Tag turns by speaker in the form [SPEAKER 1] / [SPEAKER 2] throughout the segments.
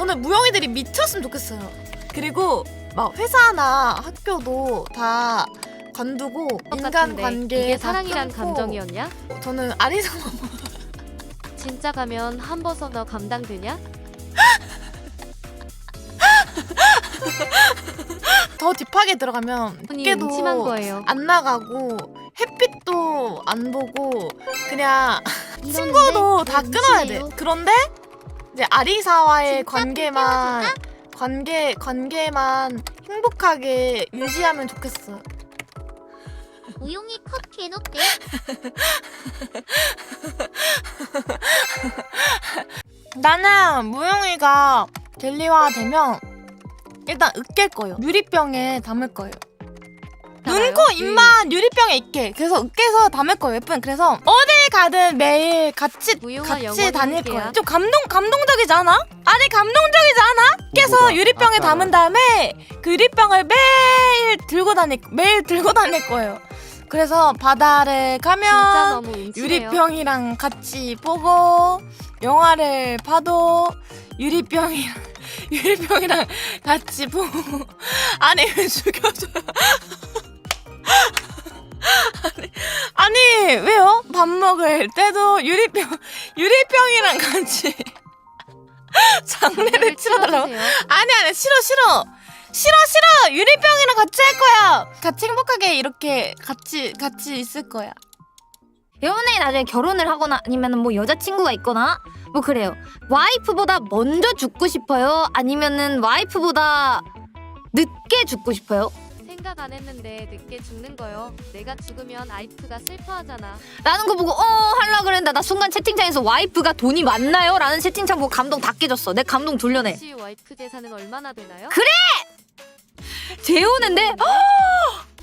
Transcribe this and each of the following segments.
[SPEAKER 1] 저는 무용이들이 미쳤으면 좋겠어요. 그리고 막 회사나 학교도 다 관두고 인간
[SPEAKER 2] 똑같은데
[SPEAKER 1] 관계
[SPEAKER 2] 이게 사랑이란 감정이었냐?
[SPEAKER 1] 저는 아리사
[SPEAKER 2] 진짜 가면 한 버섯 너 감당되냐?
[SPEAKER 1] 더 딥하게 들어가면 깨도
[SPEAKER 2] 음침한 거예요.
[SPEAKER 1] 안 나가고 햇빛도 안 보고 그냥 친구도
[SPEAKER 2] 다왜
[SPEAKER 1] 끊어야 돼. 그런데 이제 아리사와의
[SPEAKER 3] 진짜
[SPEAKER 1] 관계만 관계 관계만 행복하게 유지하면 좋겠어.
[SPEAKER 3] 우용이 컷 개놓대.
[SPEAKER 1] 나는 무용이가 젤리화 되면 일단 으깰 거예요. 유리병에 담을 거예요. 눈, 코, 입만 유리병에 있게. 그래서 으깨서 담을 거예요. 예쁜. 그래서 어딜 가든 매일 같이 같이
[SPEAKER 2] 영원히
[SPEAKER 1] 다닐
[SPEAKER 2] 함께야.
[SPEAKER 1] 거예요. 좀 감동 감동적이지 않아? 아니 감동적이지 않아? 깨서? 유리병에
[SPEAKER 4] 아까
[SPEAKER 1] 담은 다음에 그 유리병을 매일 들고 다닐 매일 들고 다닐 거예요. 그래서 바다를
[SPEAKER 2] 진짜
[SPEAKER 1] 가면
[SPEAKER 2] 너무.
[SPEAKER 1] 유리병이랑 같이 보고 영화를 봐도 유리병이랑 유리병이랑 같이 보고 아니 왜 죽여줘요? 아니, 왜요? 밥 먹을 때도 유리병 유리병이랑 같이 장례를 치러달라고? 아니 아니 싫어 싫어 싫어 싫어 유리병이랑 같이 할 거야 같이 행복하게 이렇게 같이 같이 있을 거야
[SPEAKER 5] 여러분이 나중에 결혼을 하거나 아니면 뭐 여자친구가 있거나 뭐 그래요. 와이프보다 먼저 죽고 싶어요? 아니면은 와이프보다 늦게 죽고 싶어요?
[SPEAKER 2] 생각 안 했는데 늦게 죽는 거요. 내가 죽으면 아이프가 슬퍼하잖아.
[SPEAKER 5] 라는 거 보고 어 하려 그랬는데 나 순간 채팅창에서 와이프가 돈이 많나요? 라는 채팅창 보고 감동 다 깨졌어. 내 감동 돌려내.
[SPEAKER 2] 혹시 와이프 재산은 얼마나 되나요?
[SPEAKER 5] 그- 재혼인데 허!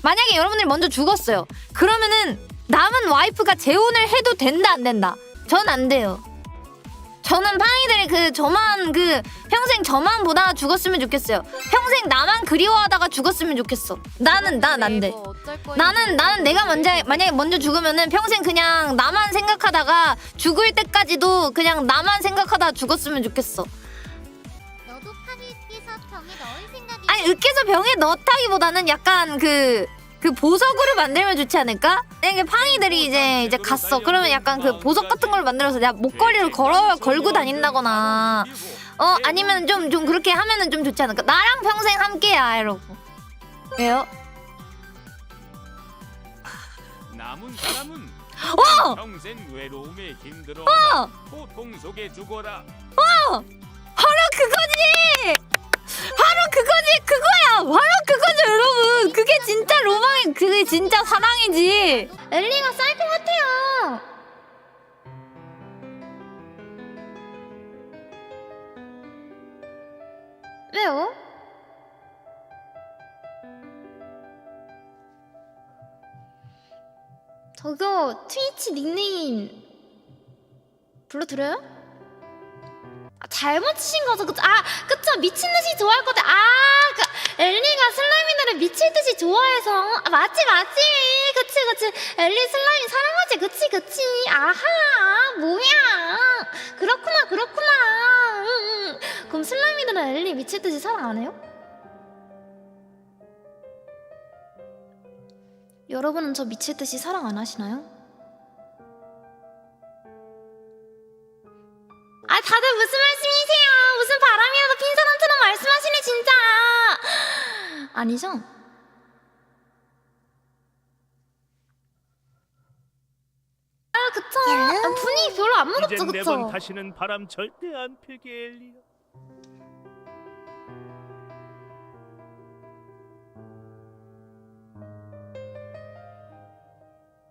[SPEAKER 5] 만약에 여러분들이 먼저 죽었어요. 그러면은 남은 와이프가 재혼을 해도 된다 안 된다? 전 안 돼요. 저는 팡이들이 그 저만 그 평생 저만 보다가 죽었으면 좋겠어요. 평생 나만 그리워하다가 죽었으면 좋겠어. 나는 난 안 돼.
[SPEAKER 2] 뭐.
[SPEAKER 5] 나는 나는 내가 먼저 만약에 먼저 죽으면은 평생 그냥 나만 생각하다가 죽을 때까지도 그냥 나만 생각하다 죽었으면 좋겠어.
[SPEAKER 3] 너도 파니께서 병에 넣을 생각이.
[SPEAKER 5] 아니 으깨서 병에 넣다기보다는 약간 그. 그 보석으로 만들면 좋지 않을까? 이게 팡이들이 이제 이제 갔어. 그러면 약간 그 보석 같은 걸 만들어서 내가 목걸이를 걸어 걸고 다닌다거나 어 아니면 좀 좀 그렇게 하면은 좀 좋지 않을까? 나랑 평생 함께야 이러고 왜요?
[SPEAKER 6] 남은 사람은
[SPEAKER 5] 어!
[SPEAKER 6] 평생 외로움에 힘들어
[SPEAKER 5] 어!
[SPEAKER 6] 고통 속에 죽어라.
[SPEAKER 5] 바로 그거지! 바로 그거지! 그거야! 바로 그거지 여러분! 그게 진짜 로망이 그게 진짜 사랑이지!
[SPEAKER 3] 엘리가 쌀것 같아요.
[SPEAKER 5] 왜요?
[SPEAKER 3] 저거 트위치 닉네임 불러드려요? 아, 잘못 치신 거죠? 그쵸? 아, 그쵸? 미친 듯이 좋아할 거데 아, 그 엘리가 슬라임이들을 미칠 듯이 좋아해서 아, 맞지, 맞지. 그치, 그치. 엘리 슬라임 사랑하지, 그치, 그치. 아하, 뭐야. 그렇구나, 그렇구나. 응, 응. 그럼 슬라임이들은 엘리 미칠 듯이 사랑 안 해요? 여러분은 저 미칠 듯이 사랑 안 하시나요? 아 다들 무슨 말씀이세요? 무슨 바람이라도 핀 사람처럼 말씀하시네 진짜 아니죠? 아 그쵸 아, 분위기 별로 안 무겁죠
[SPEAKER 6] 이젠
[SPEAKER 3] 그쵸?
[SPEAKER 6] 네번 다시는 바람 절대 안 펴게 엘리야.